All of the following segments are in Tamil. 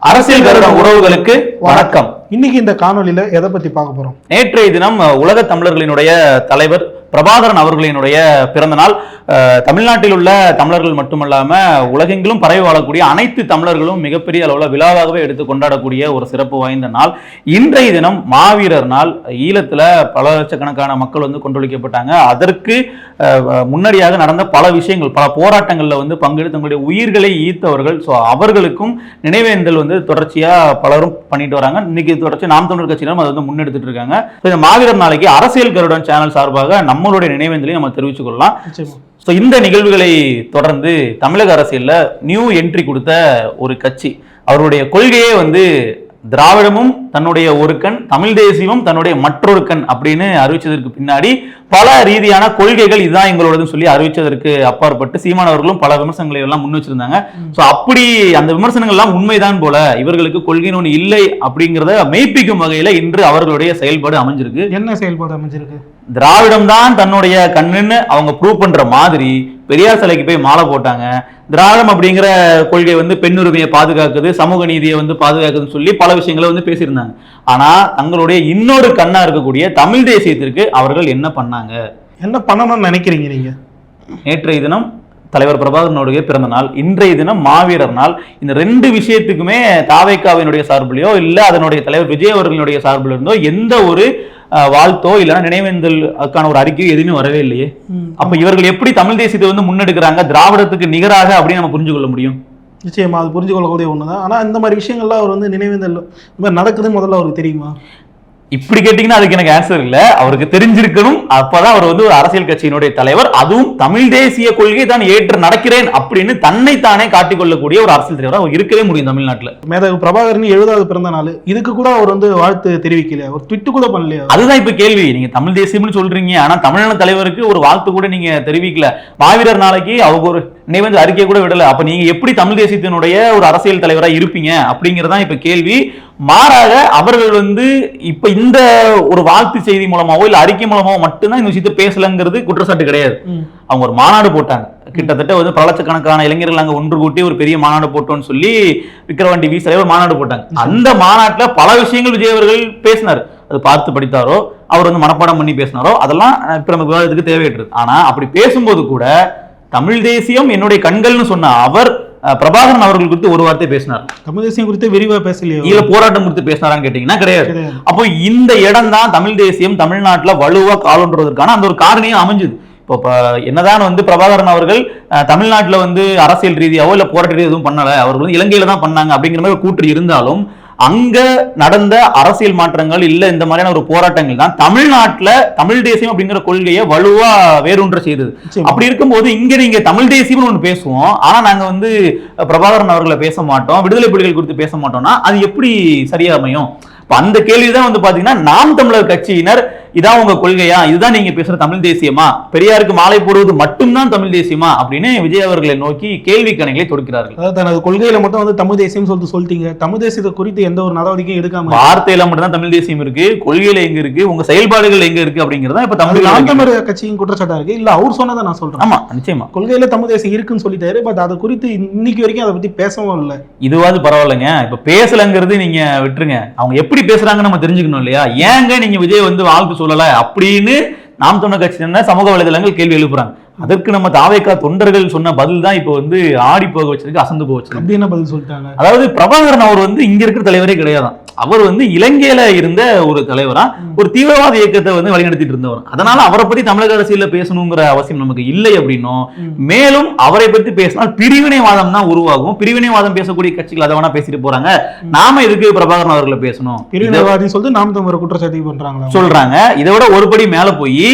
அரசியல் கருட உறவுகளுக்கு வணக்கம். இன்னைக்கு இந்த காணொளியில எதை பத்தி பார்க்க போறோம்? நேற்றைய தினம் உலக தமிழர்களினுடைய தலைவர் பிரபாகரன் அவர்களினுடைய பிறந்த நாள். தமிழ்நாட்டில் உள்ள தமிழர்கள் மட்டுமல்லாமல் உலகெங்கிலும் பரவி வாழக்கூடிய அனைத்து தமிழர்களும் மிகப்பெரிய அளவில் விழாவாகவே எடுத்து கொண்டாடக்கூடிய ஒரு சிறப்பு வாய்ந்த நாள். இன்றைய தினம் மாவீரர் நாள். ஈழத்துல பல லட்சக்கணக்கான மக்கள் வந்து கொண்டொழிக்கப்பட்டாங்க. அதற்கு முன்னடியாக நடந்த பல விஷயங்கள் பல போராட்டங்களில் வந்து பங்கெடுத்து தங்களுடைய உயிர்களை ஈர்த்தவர்கள் ஸோ அவர்களுக்கும் நினைவேந்தல் வந்து தொடர்ச்சியாக பலரும் பண்ணிட்டு வராங்க. இன்னைக்கு தொடர்ச்சி நாம் தமிழர் கட்சியினரும் அதை வந்து முன்னெடுத்துட்டு இருக்காங்க. இந்த மாவீரர் நாளைக்கு அரசியல் கருடன் சேனல் சார்பாக நம்மளுடைய நினைவேந்தலையும் நம்ம தெரிவித்துக் கொள்ளலாம் ஸோ இந்த நிகழ்வுகளை தொடர்ந்து தமிழக அரசியல்ல நியூ என்ட்ரி கொடுத்த ஒரு கட்சி அவருடைய கொள்கையே வந்து திராவிடமும் தன்னுடைய ஒரு கண் தமிழ் தேசியமும் தன்னுடைய மற்றொரு கண் அப்படின்னு அறிவிச்சதற்கு பின்னாடி பல ரீதியான கொள்கைகள் இதுதான் எங்களோடதுன்னு சொல்லி அறிவிச்சதற்கு அப்பாற்பட்டு சீமான் அவர்களும் பல விமர்சனங்களை எல்லாம் முன் வச்சிருந்தாங்க. ஸோ அப்படி அந்த விமர்சனங்கள் எல்லாம் உண்மைதான் போல இவர்களுக்கு கொள்கைன்னு ஒன்று இல்லை அப்படிங்கிறத மெய்ப்பிக்கும் வகையில இன்று அவர்களுடைய செயல்பாடு அமைஞ்சிருக்கு. என்ன செயல்பாடு அமைஞ்சிருக்கு? திராவிடம் தான் தன்னுடைய கண்ணுன்னு அவங்க ப்ரூவ் பண்ற மாதிரி பெரியார் சிலைக்கு போய் மாலை போட்டாங்க. திராவிடம் அப்படிங்கிற கொள்கை வந்து பெண்ணுரிமையை பாதுகாக்குது சமூக நீதியை வந்து பாதுகாக்குதுன்னு சொல்லி பல விஷயங்களை வந்து பேசியிருந்தாங்க. ஆனா தங்களுடைய இன்னொரு கண்ணா இருக்கக்கூடிய தமிழ் தேசியத்திற்கு அவர்கள் என்ன பண்ணாங்க? என்ன பண்ணணும்னு நினைக்கிறீங்க நீங்க? நேற்றைய தினம் தலைவர் பிரபாகரனுடைய பிறந்த நாள் இன்றைய தினம் மாவீரர் நாள். இந்த ரெண்டு விஷயத்துக்குமே தாவைக்காவினுடைய சார்பிலையோ இல்ல அதனுடைய தலைவர் விஜய் அவர்களுடைய சார்பில் இருந்தோ எந்த ஒரு வாழ்த்தோ இல்லைன்னா நினைவேந்தலுக்கான ஒரு அறிக்கையோ எதுவுமே வரவே இல்லையே. அப்ப இவர்கள் எப்படி தமிழ் தேசியத்தை வந்து முன்னெடுக்கிறாங்க? திராவிடத்துக்கு நிகராக அப்படின்னு நம்ம புரிஞ்சு கொள்ள முடியும். நிச்சயமா அது புரிஞ்சு கொள்ளக்கூடிய ஒண்ணுதான். ஆனா இந்த மாதிரி விஷயங்கள்லாம் அவர் வந்து நினைவேந்தல் இந்த மாதிரி நடக்குதுன்னு முதல்ல அவருக்கு தெரியுமா? இப்படி கேட்டீங்கன்னா அதுக்கு எனக்கு ஆன்சர் இல்ல. அவருக்கு தெரிஞ்சிருக்கணும். அப்பதான் அவர் வந்து ஒரு அரசியல் கட்சியினுடைய தலைவர். அதுவும் தமிழ் தேசிய கொள்கை தான் ஏற்று நடக்கிறேன் அப்படின்னு தன்னைத்தானே காட்டிக்கொள்ளக்கூடிய ஒரு அரசியல் தலைவர் அவர் இருக்கவே முடியும் தமிழ்நாட்டுல. மேதகு பிரபாகரன் எழுபதாவது பிறந்த நாள். இதுக்கு கூட அவர் வந்து வாழ்த்து தெரிவிக்கலையா? ஒரு ட்விட்டு கூட பண்ணலையா? அதுதான் இப்ப கேள்வி. நீங்க தமிழ் தேசியம்னு சொல்றீங்க. ஆனா தமிழக தலைவருக்கு ஒரு வாழ்த்து கூட நீங்க தெரிவிக்கல. மாவீரர் நாளைக்கு அவங்க ஒரு நினைவஞ்ச அறிக்கை கூட விடல. அப்ப நீங்க எப்படி தமிழ் தேசியத்தினுடைய ஒரு அரசியல் தலைவரா இருப்பீங்க அப்படிங்கறதான் இப்ப கேள்வி. மாறாக அவர்கள் வந்து இப்ப இந்த ஒரு வாழ்த்து செய்தி மூலமாவோ இல்ல அறிக்கை மூலமாவோ மட்டும்தான் இந்த விஷயத்தை பேசலங்கிறது குற்றச்சாட்டு கிடையாது. அவங்க ஒரு மாநாடு போட்டாங்க. கிட்டத்தட்ட வந்து பல லட்சக்கணக்கான இளைஞர்கள் அங்க ஒன்று கூட்டி ஒரு பெரிய மாநாடு போட்டோம்னு சொல்லி விக்கிரவாண்டி வி தலைவர் மாநாடு போட்டாங்க. அந்த மாநாட்டுல பல விஷயங்கள் விஜய் அவர்கள் பேசினார். அது பார்த்து படித்தாரோ அவர் வந்து மனப்பாடம் பண்ணி பேசினாரோ அதெல்லாம் இப்ப நம்ம விவாதத்துக்கு தேவையற்றது. ஆனா அப்படி பேசும்போது கூட தமிழ் தேசியம் என்னுடைய கண்கள்னு சொன்ன அவர் பிரபாகரன் அவர்கள் குறித்து ஒரு வார்த்தை பேசினார். தமிழ் தேசியம் குறித்து விரிவா பேசலையா? ஈழ போராட்டம் குறித்து பேசினாரான்னு கேட்டீங்கன்னா கிடையாது. அப்போ இந்த இடம் தான் தமிழ் தேசியம் தமிழ்நாட்டுல வலுவா காலொன்றுவதற்கான அந்த ஒரு காரணியும் அமைஞ்சுது. இப்போ என்னதான் வந்து பிரபாகரன் அவர்கள் தமிழ்நாட்டுல வந்து அரசியல் ரீதியாவோ இல்ல போராட்ட ரீதியாக எதுவும் பண்ணல அவர் வந்து இலங்கையில தான் பண்ணாங்க அப்படிங்கிற மாதிரி கூற்று இருந்தாலும் அங்க நடந்த அரசியல் மாற்றங்கள் இல்ல இந்த மாதிரியான ஒரு போராட்டங்கள் தான் தமிழ்நாட்டுல தமிழ் தேசியம் அப்படிங்கிற கொள்கையை வலுவா வேரூன்ற செய்தது. அப்படி இருக்கும்போது இங்க நீங்க தமிழ் தேசியம்னு ஒன்று பேசுவோம். ஆனா நாங்க வந்து பிரபாகரன் அவர்களை பேச மாட்டோம் விடுதலை புலிகள் குறித்து பேச மாட்டோம்னா அது எப்படி சரியா அமையும்? அந்த கேள்விதான் வந்து பாத்தீங்கன்னா நாம் தமிழர் கட்சியினர் இதான் உங்க கொள்கையா? இதுதான் நீங்க பேசுற தமிழ் தேசியமா? பெரியாருக்கு மாலை போடுவது மட்டும்தான் தமிழ் தேசியமா? அப்படின்னு விஜய் அவர்களை நோக்கி கேள்வி கணைகளை தொடுக்கிறார்கள். அதாவது தனது கொள்கையில மட்டும் வந்து தமிழ் தேசியம் சொல்லிட்டு சொல்லிட்டீங்க. தமிழ் தேசியத்தை குறித்து எந்த ஒரு நடவடிக்கையும் எடுக்காம வார்த்தையில மட்டும்தான் தமிழ் தேசியம் இருக்கு கொள்கையில எங்க இருக்கு உங்க செயல்பாடுகள் எங்க இருக்கு அப்படிங்கறதா இப்ப தமிழ் தமிழர் கட்சியின் குற்றச்சாட்டா இருக்கு? இல்ல அவர் சொன்னதை நான் சொல்றேன். ஆமா நிச்சயமா. கொள்கையில தமிழ் தேசியம் இருக்குன்னு சொல்லிட்டாரு பட் அதை குறித்து இன்னைக்கு வரைக்கும் அதை பத்தி பேசவும் இல்லை. இதுவாது பரவாயில்லைங்க. இப்ப பேசலங்கிறது நீங்க விட்டுருங்க. அவங்க எப்படி பேசுறாங்கன்னு நம்ம தெரிஞ்சுக்கணும் இல்லையா? ஏங்க நீங்க விஜய் வந்து வாழ்த்து சொல்லல? அப்படின்னு நாம் தமிழர் கட்சியினர் சமூக வலைதளங்கள் கேள்வி எழுப்புறாங்க. அதற்கு நம்ம தாவேக்கா தொண்டர்கள் சொன்ன பதில் தான் இப்போ வந்து ஆடி போக வச்சிருக்கு அசந்து போக வச்சிருக்கு. என்ன பதில் சொல்லிட்டாங்க? அதாவது பிரபாகரன் அவர் வந்து இங்க இருக்கிற தலைவரே கிடையாதான். அவர் வந்து இலங்கையில இருந்த ஒரு தலைவரா ஒரு தீவிரவாத இயக்கத்தை வந்து வழிநடத்திட்டு இருந்தவர். அதனால அவரை பத்தி தமிழக அரசியல்ல பேசணுங்கிற அவசியம் நமக்கு இல்லை அப்படின்னும். மேலும் அவரை பத்தி பேசினால் பிரிவினைவாதம் தான் உருவாகும். பிரிவினைவாதம் பேசக்கூடிய கட்சிகள் அதை வேணா பேசிட்டு போறாங்க. நாம எதுக்கு பிரபாகரன் அவர்களை பேசணும்? இதை பிரிவினைவாதின்னு சொல்லிட்டு நாம் தமிழர் குற்றச்சாட்டு பண்றாங்களா சொல்றாங்க. இதை விட ஒரு படி மேல போய்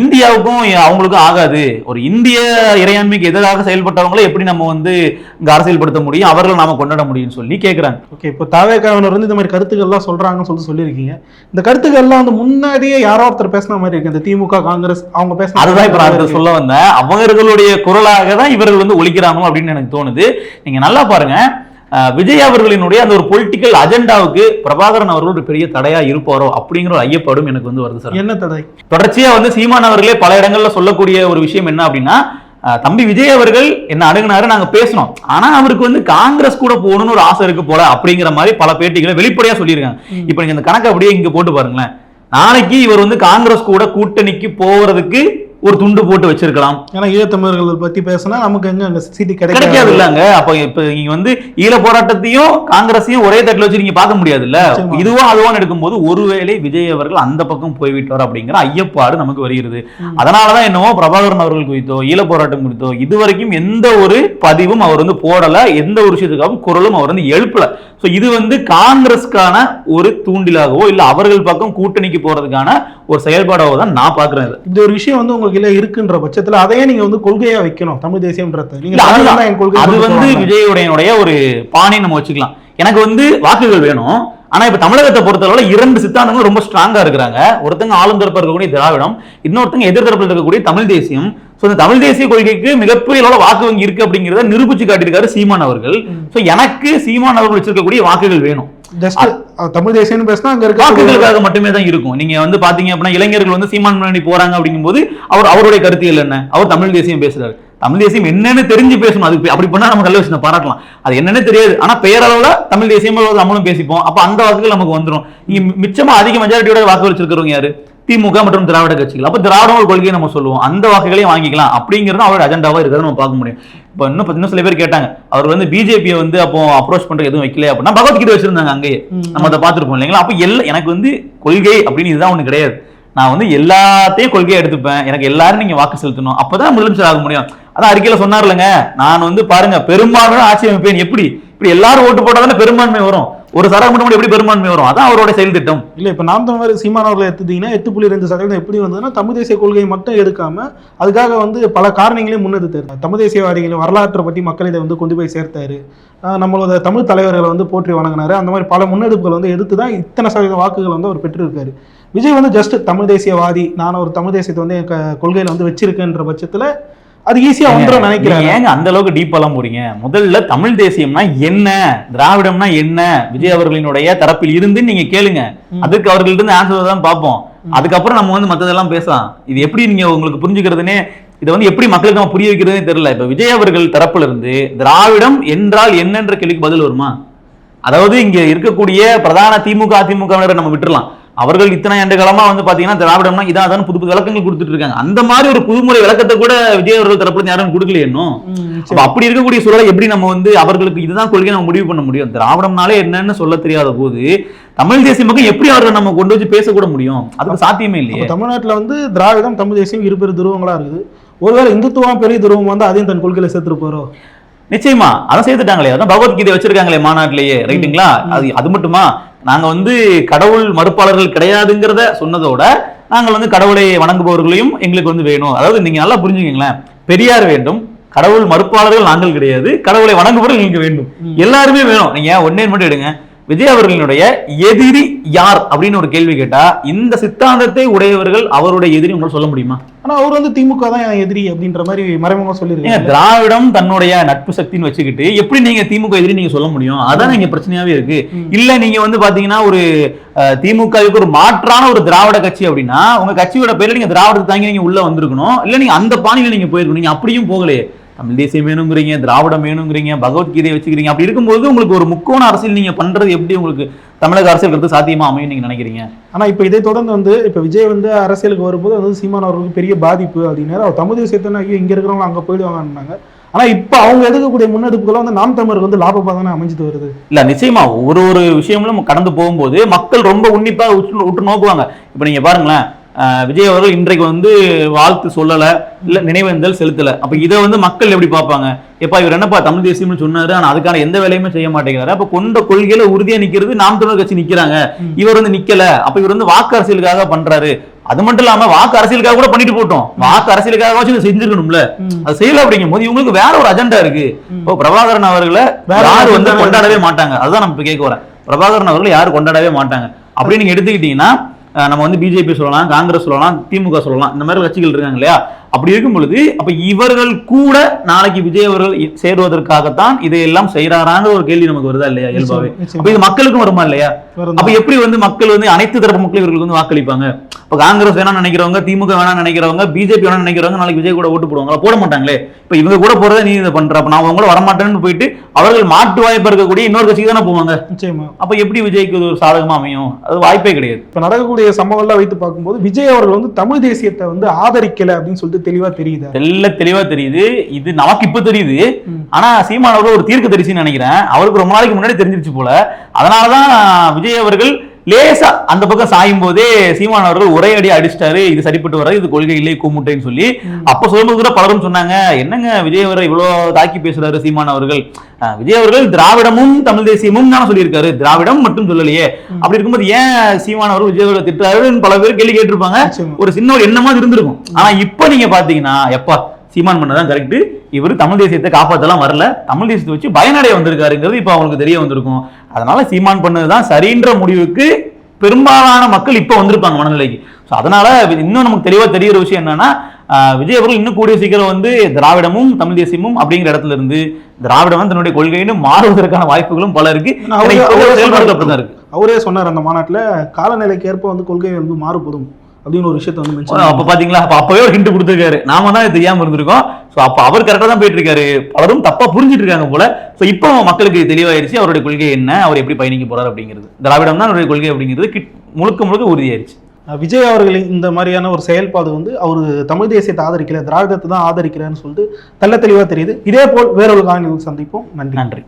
இந்தியாவுக்கும் அவங்களுக்கும் ஆகாது. ஒரு இந்திய இறையாண்மைக்கு எதிராக செயல்பட்டவங்களை எப்படி நம்ம வந்து இங்க அரசியல்படுத்த முடியும்? அவர்களை நாம கொண்டாட முடியும்னு சொல்லி கேக்குறாங்க. ஓகே இப்போ தாவேக்காவினர் வந்து இந்த மாதிரி கருத்துக்கள் எல்லாம் சொல்றாங்கன்னு சொல்லிட்டு சொல்லியிருக்கீங்க. இந்த கருத்துக்கள் எல்லாம் வந்து முன்னாடியே யாரோ ஒருத்தர் பேசின மாதிரி இருக்கு. இந்த திமுக காங்கிரஸ் அவங்க பேசின அதுதான் இப்ப நான் சொல்ல வந்தேன். அவர்களுடைய குரலாக தான் இவர்கள் வந்து ஒழிக்கிறாங்களோ அப்படின்னு எனக்கு தோணுது. நீங்க நல்லா பாருங்க. விஜய் அவர்களினுடைய அந்த ஒரு பொலிட்டிக்கல் அஜெண்டாவுக்கு பிரபாகரன் அவர்கள் ஒரு பெரிய தடையா இருப்பாரோ அப்படிங்கிற ஒரு ஐயப்பாடும் எனக்கு வந்து வருது சார். என்ன தடை? தொடர்ச்சியா வந்து சீமான் அவர்களே பல இடங்கள்ல சொல்லக்கூடிய ஒரு விஷயம் என்ன அப்படின்னா தம்பி விஜய் அவர்கள் என்ன அணுகுனாரு நாங்க பேசணும் ஆனா அவருக்கு வந்து காங்கிரஸ் கூட போகணும்னு ஒரு ஆசை இருக்கு போல அப்படிங்கிற மாதிரி பல பேட்டிகளை வெளிப்படையா சொல்லியிருக்காங்க. இப்போ நீங்க இந்த கணக்கு அப்படியே இங்க போட்டு பாருங்களேன். நாளைக்கு இவர் வந்து காங்கிரஸ் கூட கூட்டணிக்கு போறதுக்கு ஒரு துண்டு போட்டு வச்சிருக்கலாம். ஏன்னா ஈழத்தமிழர்கள் பத்தி பேசினா நமக்கு எங்க அங்க சீட்டு கிடைக்காது. இல்லங்க அப்ப இப்ப நீங்க வந்து ஈழ போராட்டத்தையும் காங்கிரஸையும் ஒரே தட்டுல வச்சு நீங்க பார்க்க முடியாது இல்ல. இதுவோ அதுவும் எடுக்கும்போது ஒருவேளை விஜய் அவர்கள் அந்த பக்கம் போய்விட்டார் அப்படிங்கிற ஐயப்பாடு நமக்கு வருகிறது. அதனாலதான் என்னவோ பிரபாகரன் அவர்கள் குறித்தோ ஈழ போராட்டம் குறித்தோ இதுவரைக்கும் எந்த ஒரு பதிவும் அவர் வந்து போடல. எந்த ஒரு விஷயத்துக்காகவும் குரலும் அவர் வந்து எழுப்பல. சோ இது வந்து காங்கிரஸ்க்கான ஒரு தூண்டிலாகவோ இல்ல அவர்கள் பக்கம் கூட்டணிக்கு போறதுக்கான ஒரு செயல்பாடாவோ தான் நான் பாக்குறேன் இது. இந்த ஒரு விஷயம் வந்து உங்களுக்கு இல்ல இருக்குன்ற பட்சத்துல அதையே நீங்க வந்து கொள்கையா வைக்கணும் தமிழ் தேசியம்ன்றத. நீங்க அது வந்து. விஜயுடைய ஒரு பாணி நம்ம வச்சுக்கலாம். எனக்கு வந்து வாக்குகள் வேணும். ஆனா இப்ப தமிழகத்தை பொறுத்தளவுல இரண்டு சித்தாந்தங்களும் ரொம்ப ஸ்ட்ராங்கா இருக்கிறாங்க. ஒருத்தங்க ஆளும் தரப்பு இருக்கக்கூடிய திராவிடம் இன்னொருத்தங்க எதிர் தரப்பில் இருக்கக்கூடிய தமிழ் தேசியம். சோ இந்த தமிழ் தேசிய கொள்கைக்கு மிகப்பெரிய அளவுல வாக்கு வங்கி இருக்கு அப்படிங்கறத நிரூபிச்சு காட்டியிருக்காரு சீமான் அவர்கள். சோ எனக்கு சீமான் அவர்கள் வச்சிருக்கக்கூடிய வாக்குகள் வேணும். ஜஸ்ட் தமிழ் தேசியம்னு பேசினா அங்க இருக்க வாக்குகளுக்காக மட்டுமே தான் இருக்கும். நீங்க வந்து பாத்தீங்க அப்படின்னா இளைஞர்கள் வந்து சீமான் முன்னாடி போறாங்க அப்படிங்கும்போது அவர் அவருடைய கருத்தியல் என்ன? அவர் தமிழ் தேசியம் பேசுறாரு. தமிழ் தேசியம் என்னன்னு தெரிஞ்சு பேசணும். அதுக்கு அப்படி பண்ணா நம்ம நல்ல விஷயம் பாராட்டலாம். அது என்னன்னு தெரியாது. ஆனா பெயரளவுல தமிழ் தேசியம் அல்லது நம்மளும் பேசிப்போம். அப்ப அந்த வாக்குகள் நமக்கு வந்துரும். நீங்க மிச்சமா அதிக மெஜாரிட்டியோட வாக்கு வச்சிருக்கிறவங்க யாரு? திமுக மற்றும் திராவிட கட்சிகள். அப்ப திராவிட ஒரு கொள்கையை நம்ம சொல்லுவோம். அந்த வாக்குகளையும் வாங்கிக்கலாம். அப்படிங்கிறது அவரோட அஜெண்டாவா இருக்கிறத நம்ம பார்க்க முடியும். இப்போ இன்னும் இன்னும் சில பேர் கேட்டாங்க. அவர் வந்து பிஜேபியை வந்து அப்போ அப்ரோச் பண்ற எதுவும் வைக்கல அப்படின்னா பகவத்கீதை வச்சிருந்தாங்க அங்கேயே. நம்ம அதை பார்த்துருப்போம் இல்லைங்களா? அப்ப எல்லா எனக்கு வந்து கொள்கை அப்படின்னு இதுதான் ஒண்ணு கிடையாது. நான் வந்து எல்லாத்தையும் கொள்கையா எடுத்துப்பேன். எனக்கு எல்லாரும் நீங்க வாக்கு செலுத்தணும். அப்பதான் முதலமைச்சர் ஆக முடியும். அதான் அறிக்கையில சொன்னார் இல்லைங்க நான் வந்து பாருங்க பெரும்பான்மை ஆட்சி அமைப்பேன். எப்படி? இப்படி எல்லாரும் ஓட்டு போட்டா தானே பெரும்பான்மை வரும். ஒரு சரக மட்டும் எப்படி பெரும்பான்மை வரும்? அதான் அவரோட செயல் திட்டம் இல்ல இப்ப நாம் தமிழர் சீமான் அவர்களை எடுத்துட்டீங்கன்னா எட்டு புள்ளி ரெண்டு சதவீதம் எப்படி வந்ததுன்னா தமிழ் தேசிய கொள்கையை மட்டும் எடுக்காம அதுக்காக வந்து பல காரணங்களையும் முன்னெடுத்தாரு தமிழ் தேசியவாதிகளின் வரலாற்றை பற்றி மக்களிடம் வந்து கொண்டு போய் சேர்த்தாரு. நம்மளோட தமிழ் தலைவர்களை வந்து போற்றி வணங்கினாரு. அந்த மாதிரி பல முன்னெடுப்புகள் வந்து எடுத்து தான் இத்தனை சதவீத வாக்குகள் வந்து அவர் பெற்றிருக்காரு. விஜய் வந்து ஜஸ்ட் தமிழ் தேசியவாதி நான் ஒரு தமிழ் தேசியத்தை வந்து என் கொள்கையில் வந்து வச்சிருக்கேன்ற பட்சத்தில் அது ஈஸியா வந்துடும் நினைக்கிறேன் ஏங்க அந்த அளவுக்கு டீப்பெல்லாம் போறீங்க? முதல்ல தமிழ் தேசியம்னா என்ன? திராவிடம்னா என்ன? விஜய் அவர்களினுடைய தரப்பில் இருந்து நீங்க கேளுங்க. அதுக்கு அவர்கள்ட்ட இருந்து ஆன்சர் தான் பார்ப்போம். அதுக்கப்புறம் நம்ம வந்து மத்ததெல்லாம் பேசலாம். இது எப்படி நீங்க உங்களுக்கு புரிஞ்சுக்கிறதுனே இதை வந்து எப்படி மக்களுக்கு நம்ம புரிய வைக்கிறதே தெரியல. இப்ப விஜய் அவர்கள் தரப்புல இருந்து திராவிடம் என்றால் என்னன்ற கேள்விக்கு பதில் வருமா? அதாவது இங்க இருக்கக்கூடிய பிரதான திமுக அதிமுகவினரை நம்ம விட்டுறலாம். அவர்கள் இத்தனை ஆண்டு காலமா வந்து பாத்தீங்கன்னா திராவிடம்னா இதான் அதான் புது புது விளக்கங்கள் கொடுத்துட்டு இருக்காங்க. அந்த மாதிரி ஒரு புதுமுறை விளக்கத்தை கூட விஜய் அவர்கள் தரப்புல யாரும் கொடுக்கலையே இன்னும். அப்படி இருக்கக்கூடிய சூழலை எப்படி நம்ம வந்து அவர்களுக்கு இதுதான் கொள்கை நம்ம முடிவு பண்ண முடியும்? திராவிடம்னாலே என்னன்னு சொல்ல தெரியாத போது தமிழ் தேசிய மக்கள் எப்படி அவர்களை நம்ம கொண்டு வச்சு பேசக்கூட முடியும்? அதுக்கு சாத்தியமே இல்லையே. தமிழ்நாட்டுல வந்து திராவிடம் தமிழ் தேசியம் இரு பெரு துருவங்களா இருக்குது. ஒருவேளை இந்துத்துவம் பெரிய துருவம் வந்து அதையும் தன் கொள்கையில சேர்த்துட்டு போறோம் நிச்சயமா அதை சேர்த்துட்டாங்களே. அதான் பகவத்கீதை வச்சிருக்காங்களே மாநாட்டிலேயே. ரைட்டுங்களா? அது அது மட்டுமா? நாங்க வந்து கடவுள் மறுப்பாளர்கள் கிடையாதுங்கிறத சொன்னதோட நாங்கள் வந்து கடவுளை வணங்குபவர்களையும் எங்களுக்கு வந்து வேணும். அதாவது நீங்க நல்லா புரிஞ்சுக்கங்களேன். பெரியார் வேண்டும் கடவுள் மறுப்பாளர்கள் நாங்கள் கிடையாது கடவுளை வணங்குபவர்கள் எங்களுக்கு வேண்டும். எல்லாருமே வேணும். நீங்க ஒன்னே மட்டும் எடுங்க. விஜய் அவர்களினுடைய எதிரி யார் அப்படின்னு ஒரு கேள்வி கேட்டா இந்த சித்தாந்தத்தை உடையவர்கள் அவருடைய எதிரி உங்களால் சொல்ல முடியுமா? ஆனா அவர் வந்து திமுக தான் எதிரி அப்படின்ற மாதிரி மறைமுகமா ஏங்க சொல்லியிருக்காங்க திராவிடம் தன்னுடைய நட்பு சக்தின்னு வச்சுக்கிட்டு எப்படி நீங்க திமுக எதிரி நீங்க சொல்ல முடியும்? அதான் இங்க பிரச்சனையாவே இருக்கு. இல்ல நீங்க வந்து பாத்தீங்கன்னா ஒரு திமுகவுக்கு ஒரு மாற்றான ஒரு திராவிட கட்சி அப்படின்னா உங்க கட்சியோட பேர்ல நீங்க திராவிடத்தை தாங்கி நீங்க உள்ள வந்திருக்கணும். இல்ல நீங்க அந்த பாணியில நீங்க போயிருக்கணும். நீங்க அப்படியும் போகலையே. தமிழ் தேசியம் வேணுங்கிறீங்க திராவிடம் வேணுங்கிறீங்க பகவத்கீதையை வச்சுக்கிறீங்க. அப்படி இருக்கும்போது உங்களுக்கு ஒரு முக்கோண அரசியல் நீங்க பண்றது எப்படி உங்களுக்கு தமிழக அரசியல் கருத்து சாத்தியமா அமையும் நீங்க நினைக்கிறீங்க? ஆனா இப்ப இதை தொடர்ந்து வந்து இப்ப விஜய் வந்து அரசியலுக்கு வரும்போது வந்து சீமான் அவர்களுக்கு பெரிய பாதிப்பு அப்படின்னாரு. அவர் தமிழ் தேசியத்தை ஐயோ இங்க இருக்கிறவங்க அங்க போயிடுவாங்கன்னாங்க ஆனா இப்ப அவங்க எடுக்கக்கூடிய முன்னெடுப்புகளை வந்து நாம் தமிழருக்கு வந்து லாபமா தானே அமைஞ்சிட்டு வருது? இல்ல நிச்சயமா. ஒரு ஒரு விஷயங்களும் கடந்து போகும்போது மக்கள் ரொம்ப உன்னிப்பா உற்று உற்று நோக்குவாங்க. இப்ப நீங்க பாருங்களேன் விஜய் அவர்கள் இன்றைக்கு வந்து வாழ்த்து சொல்லல இல்ல நினைவேந்தல் செலுத்தல. அப்ப இதை வந்து மக்கள் எப்படி பார்ப்பாங்க? எப்பா இவர் என்னப்பா தமிழ் தேசியம்னு சொன்னாரு ஆனா அதுக்கான எந்த வேலையுமே செய்ய மாட்டேங்கிறாரு. அப்ப கொண்ட கொள்கையில உறுதியா நிக்கிறது நாம் தமிழர் கட்சி நிக்கிறாங்க. ம். இவர் வந்து நிக்கல. அப்ப இவர் வந்து வாக்கு அரசியலுக்காக பண்றாரு. அது மட்டும் இல்லாம வாக்கு அரசியலுக்காக கூட பண்ணிட்டு போட்டோம். வாக்கு அரசியலுக்காக இதை செஞ்சிருக்கணும்ல. அது செய்யல அப்படிங்கும் போது இவங்களுக்கு வேற ஒரு அஜெண்டா இருக்கு. இப்போ பிரபாகரன் அவர்களை யாரு வந்து கொண்டாடவே மாட்டாங்க. அதுதான் நம்ம இப்ப கேட்க வரேன். பிரபாகரன் அவர்கள் யாரும் கொண்டாடவே மாட்டாங்க. அப்படி நீங்க எடுத்துக்கிட்டீங்கன்னா நம்ம வந்து பிஜேபி சொல்லலாம் காங்கிரஸ் சொல்லலாம் திமுக சொல்லலாம். இந்த மாதிரி கட்சிகள் இருக்காங்க இல்லையா? அப்படி இருக்கும் பொழுது அப்ப இவர்கள் கூட நாளைக்கு விஜய் அவர்கள் சேருவதற்காகத்தான் இதையெல்லாம் செய்யறாராங்கிற ஒரு கேள்வி நமக்கு வருதா இல்லையா இயல்பாவே. அப்ப இது மக்களுக்கும் வருமா இல்லையா? அப்ப எப்படி வந்து மக்கள் வந்து அனைத்து தரப்பு மக்கள் இவர்களுக்கு வந்து வாக்களிப்பாங்க? இப்ப காங்கிரஸ் வேணாம் நினைக்கிறவங்க திமுக வேணாம் நினைக்கிறவங்க பிஜேபி வேணாம் நினைக்கிறவங்க நாளைக்கு விஜய் கூட ஓட்டு போடுவாங்களா? போட மாட்டாங்களே. இப்ப இவங்க கூட போறதை நீ இதை பண்ற. அப்ப நான் உங்க கூட வரமாட்டேன்னு போயிட்டு அவர்கள் மாற்று வாய்ப்பு இருக்கக்கூடிய இன்னொரு கட்சிக்கு தானே போவாங்க? நிச்சயமா. அப்ப எப்படி விஜய்க்கு ஒரு சாதகமா அமையும்? அது வாய்ப்பே கிடையாது. இப்ப நடக்கக்கூடிய சம்பவங்கள்லாம் வைத்து பார்க்கும்போது விஜய் அவர்கள் வந்து தமிழ் தேசியத்தை வந்து ஆதரிக்கல அப்படின்னு சொல்லிட்டு தெளிவா தெரியுது? தெல்ல தெளிவா தெரியுது. இது நமக்கு இப்ப தெரியுது. ஆனா சீமான் அவர்கள் ஒரு தீர்க்க தரிசின்னு நினைக்கிறேன். அவருக்கு ரொம்ப நாளைக்கு முன்னாடி தெரிஞ்சிருச்சு போல. அதனாலதான் விஜய் அவர்கள் லேசா அந்த பக்கம் சாயும் போதே சீமான் அவர்கள் ஒரே அடி அடிச்சிட்டாரு இது சரிப்பட்டு வராது இது கொள்கை இல்லை கூமுட்டைன்னு சொல்லி அப்ப சொல்லும்போது கூட பலரும் சொன்னாங்க என்னங்க விஜய் அவரை இவ்வளவு தாக்கி பேசுறாரு சீமான் அவர்கள்? விஜய் அவர்கள் திராவிடமும் தமிழ் தேசியமும் தானே சொல்லியிருக்காரு திராவிடம் மட்டும் சொல்லலையே. அப்படி இருக்கும்போது ஏன் சீமான் அவர்கள் விஜய் அவர்களை திட்டுறாருன்னு பல பேர் கேள்வி கேட்டிருப்பாங்க. ஒரு சின்ன ஒரு எண்ணமா இருந்திருக்கும். ஆனா இப்ப நீங்க பாத்தீங்கன்னா எப்பா சீமான் பண்ணதான் கரெக்ட் இவர் தமிழ் தேசியத்தை காப்பாத்தலாம் வரல. தமிழ் தேசியத்தை வச்சு பயனடைய வந்திருக்காருங்கிறது இப்ப அவங்களுக்கு தெரிய வந்திருக்கும். அதனால சீமான் பண்ணதுதான் சரின்ற முடிவுக்கு பெரும்பாலான மக்கள் இப்ப வந்திருப்பாங்க மனநிலைக்கு. ஸோ அதனால இன்னும் நமக்கு தெளிவா தெரியுற விஷயம் என்னன்னா விஜய் அவர்கள் இன்னும் கூடிய சீக்கிரம் வந்து திராவிடமும் தமிழ் தேசியமும் அப்படிங்கிற இடத்துல இருந்து திராவிடம் வந்து தன்னுடைய கொள்கைன்னு மாறுவதற்கான வாய்ப்புகளும் பல இருக்கு. ஆனா அவரே- ஏன்னா இப்ப அவரே ஒரு செயல்பாடு சொன்னாரு. அப்படிதான் இருக்கு. அவரே சொன்னார் அந்த மாநாட்டுல காலநிலைக்கு ஏற்ப வந்து கொள்கை வந்து மாறுபடும். அப்படின்னு ஒரு விஷயத்தை வந்து அப்ப பாத்தீங்களா? அப்ப அப்பவே ஒரு ஹிண்ட் கொடுத்துருக்காரு. நாம தான் இது தெரியாம இருந்திருக்கோம். சோ அப்ப அவர் கரெக்டா தான் போயிட்டு இருக்காரு பலரும் தப்பா புரிஞ்சிட்டு இருக்காங்க போல. சோ இப்போ மக்களுக்கு தெளிவாயிருச்சு அவருடைய கொள்கை என்ன அவர் எப்படி பயணிக்க போறாரு அப்படிங்கிறது. திராவிடம் தான் அவருடைய கொள்கை அப்படிங்கிறது கிட்- முழுக்க முழுக்க உறுதியாயிருச்சு. விஜய் அவர்களின் இந்த மாதிரியான ஒரு செயல்பாடு வந்து அவர் தமிழ் தேசியத்தை ஆதரிக்கல திராவிடத்தை தான் ஆதரிக்கிறேன்னு சொல்லிட்டு தெள்ள தெளிவா தெரியுது. இதே போல் வேறொரு காணொலியில் சந்திப்போம். நன்றி. நன்றி.